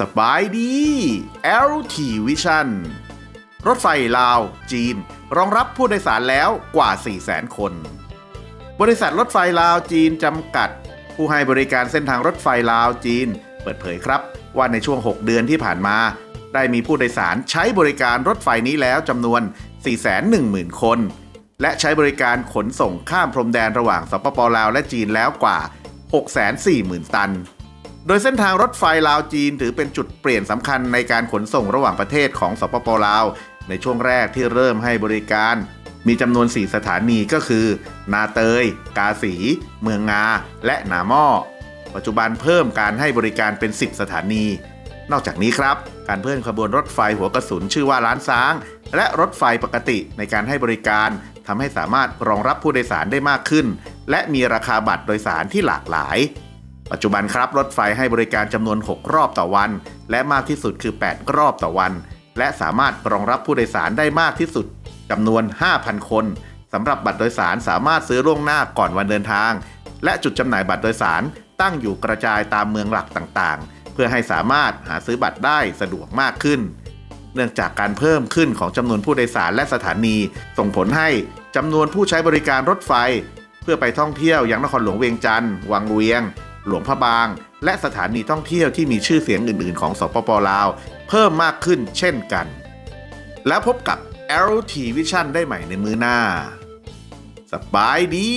สบายดี LT Vision รถไฟลาว จีน รองรับผู้โดยสารแล้วกว่า 400,000 คน บริษัทรถไฟลาวจีนจำกัด ผู้ให้บริการเส้นทางรถไฟลาวจีน เปิดเผยครับ ว่าในช่วง 6 เดือนที่ผ่านมา ได้มีผู้โดยสารใช้บริการรถไฟนี้แล้วจำนวน 410,000 คน และใช้บริการขนส่งข้ามพรมแดนระหว่างสปปลาวและจีนแล้วกว่า 640,000 ตัน โดยเส้นทางรถไฟลาวจีนถือเป็นจุดเปลี่ยนสำคัญในการขนส่งระหว่างประเทศของสปปลาว ในช่วงแรกที่เริ่มให้บริการ มีจำนวน 4 สถานีก็คือ นาเตย กาสี เมืองงา และนาม้อปัจจุบันเพิ่มการให้บริการเป็น 10 สถานี นอกจากนี้ครับ การเพิ่มขบวนรถไฟหัวกระสุนชื่อว่าล้านซ้าง และรถไฟปกติในการให้บริการทำให้สามารถรองรับผู้โดยสารได้มากขึ้น และมีราคาบัตรโดยสารที่หลากหลาย ปัจจุบันครับรถไฟให้บริการจำนวน 6 รอบต่อวัน และมากที่สุดคือ 8 รอบต่อวัน และสามารถรองรับผู้โดยสารได้มากที่สุดจำนวน 5,000 คนสำหรับบัตรโดยสารสามารถซื้อล่วงหน้าก่อนวันเดินทาง และจุดจำหน่ายบัตรโดยสารตั้งอยู่กระจายตามเมืองหลักต่างๆ พื่อให้สามารถหาซื้อบัตรได้สะดวกมากขึ้น เนื่องจากการเพิ่มขึ้นของจำนวนผู้โดยสารและสถานี ส่งผลให้จำนวนผู้ใช้บริการรถไฟ เพื่อไปท่องเที่ยวยังนครหลวงเวียงจันทร์วังเวียง หลวงพระบาง และสถานีท่องเที่ยวที่มีชื่อเสียงอื่น ๆ ของสปปลาว เพิ่มมากขึ้นเช่นกัน แล้วพบกับ LT Vision ได้ใหม่ในมือหน้าสบายดี